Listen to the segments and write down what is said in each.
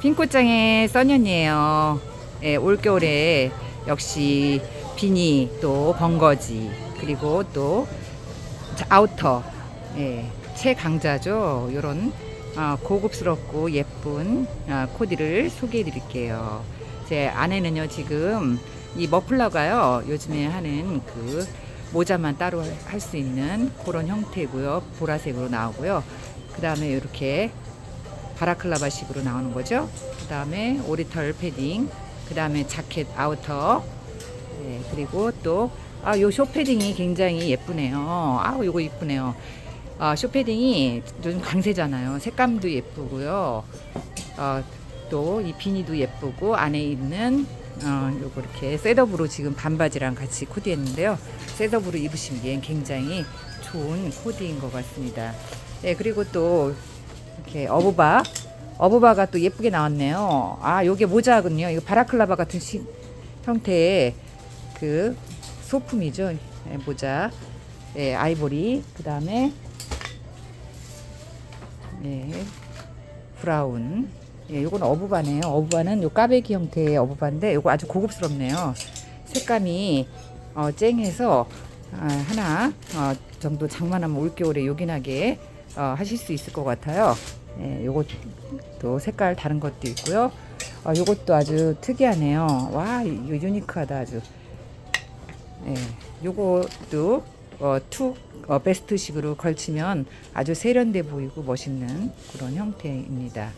핑크장의 써년이에요. 예, 올겨울에 역시 비니 또 번거지 그리고 또 자, 아우터 예, 최강자죠. 요런 아, 고급스럽고 예쁜 아, 코디를 소개해 드릴게요. 제 안에는요 지금 이 머플러가요 요즘에 하는 그 모자만 따로 할 수 있는 그런 형태고요 보라색으로 나오고요 그 다음에 이렇게 바라클라바식으로 나오는 거죠 그 다음에 오리털 패딩 그 다음에 자켓 아우터 네, 그리고 또 아, 요 쇼패딩이 굉장히 예쁘네요. 아, 요거 이쁘네요. 아, 쇼패딩이 요즘 강세잖아요. 색감도 예쁘고요. 어, 또이 비니도 예쁘고 안에 있는 어, 요거 이렇게 셋업으로 지금 반바지랑 같이 코디했는데요. 셋업으로 입으시기엔 굉장히 좋은 코디인 것 같습니다. 네, 그리고 또 이렇게 어부바 어부바가 또 예쁘게 나왔네요. 아, 요게 모자군요. 이거 바라클라바 같은 시, 형태의 그 소품이죠. 예, 모자. 예, 아이보리. 그 다음에 예, 브라운. 예, 요건 어부바네요. 어부바는 요 까베기 형태의 어부바인데 요거 아주 고급스럽네요. 색감이 어, 쨍해서 아, 하나 어, 정도 장만하면 올겨울에 요긴하게 어, 하실 수 있을 것 같아요. 예, 요것도 색깔 다른 것도 있고요. 어, 요것도 아주 특이하네요. 와, 이거 유니크하다 아주. 예, 요것도 어, 투 어, 베스트식으로 걸치면 아주 세련돼 보이고 멋있는 그런 형태입니다.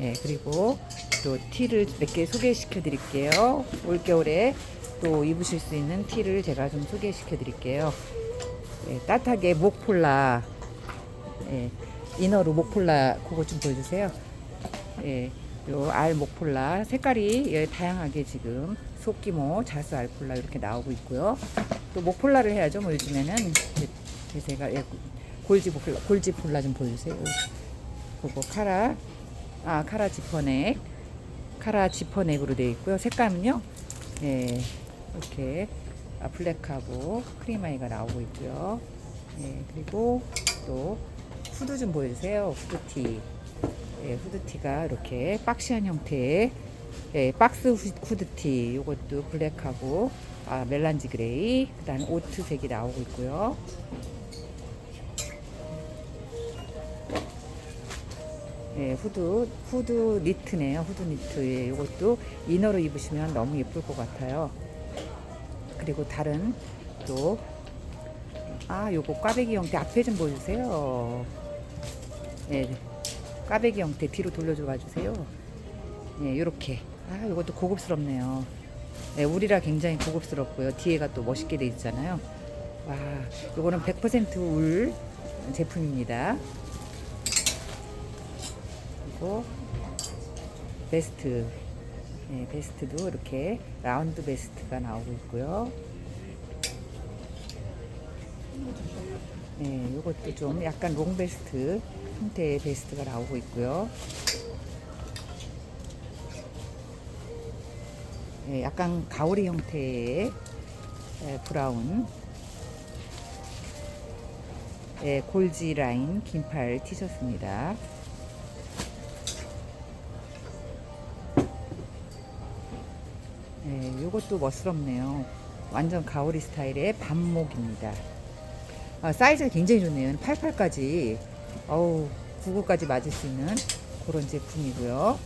예, 그리고 또 티를 몇 개 소개시켜 드릴게요. 올겨울에 또 입으실 수 있는 티를 제가 좀 소개시켜 드릴게요. 예, 따뜻하게 목폴라, 예, 이너로 목폴라 그거 좀 보여주세요. 예, 요알 목폴라 색깔이 예, 다양하게 지금 속기모, 자스 알폴라 이렇게 나오고 있고요. 또 목폴라를 해야죠. 뭐 요즘에는 예, 제가 예, 골지 목폴라, 골지 폴라 좀 보여주세요. 그거 카라, 아 카라 지퍼넥, 카라 지퍼넥으로 되어 있고요. 색감은요, 예, 이렇게 아, 블랙하고 크림아이가 나오고 있고요. 예, 그리고 또 후드 좀 보여주세요. 후드티. 예, 후드티가 이렇게 박시한 형태의 예, 박스 후- 후드티. 이것도 블랙하고 아, 멜란지 그레이. 그 다음에 오트색이 나오고 있고요. 예, 후드 후드 니트네요. 후드 니트. 예, 이것도 이너로 입으시면 너무 예쁠 것 같아요. 그리고 다른 또 아, 요거 꽈배기 형태 앞에 좀 보여주세요. 네, 꽈배기 형태 뒤로 돌려줘 봐주세요. 네, 요렇게. 아, 요것도 고급스럽네요. 네, 우리라 굉장히 고급스럽고요. 뒤에가 또 멋있게 돼 있잖아요. 와, 요거는 100%울 제품입니다. 그리고 베스트. 네, 베스트도 이렇게 라운드 베스트가 나오고 있고요. 네, 이것도 좀 약간 롱 베스트 형태의 베스트가 나오고 있고요. 네, 약간 가오리 형태의 에, 브라운 네, 골지 라인 긴팔 티셔츠입니다. 네, 이것도 멋스럽네요. 완전 가오리 스타일의 반목입니다. 아, 사이즈가 굉장히 좋네요. 88까지, 어우, 99까지 맞을 수 있는 그런 제품이고요.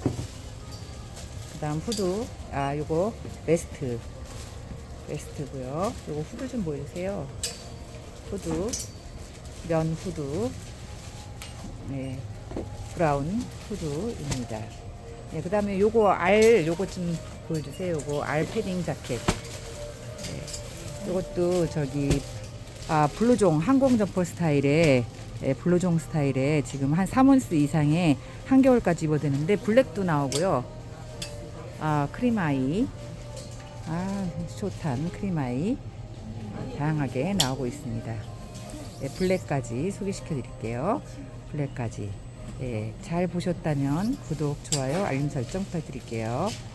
그 다음 후드, 아, 요거 베스트. 베스트고요. 요거 후드 좀 보여주세요. 후드, 면 후드, 네, 브라운 후드입니다. 네, 그 다음에 요거 알, 요거 좀 보여주세요. 요거 알 패딩 자켓. 네, 요것도 저기 아, 블루종 항공 점퍼 스타일의 예, 블루종 스타일의 지금 한 3온스 이상의 한겨울까지 입어도 되는데 블랙도 나오고요. 아, 크림아이. 아, 숏한 크림아이. 다양하게 나오고 있습니다. 예, 블랙까지 소개시켜 드릴게요. 블랙까지. 예, 잘 보셨다면 구독, 좋아요, 알림 설정 부탁드릴게요.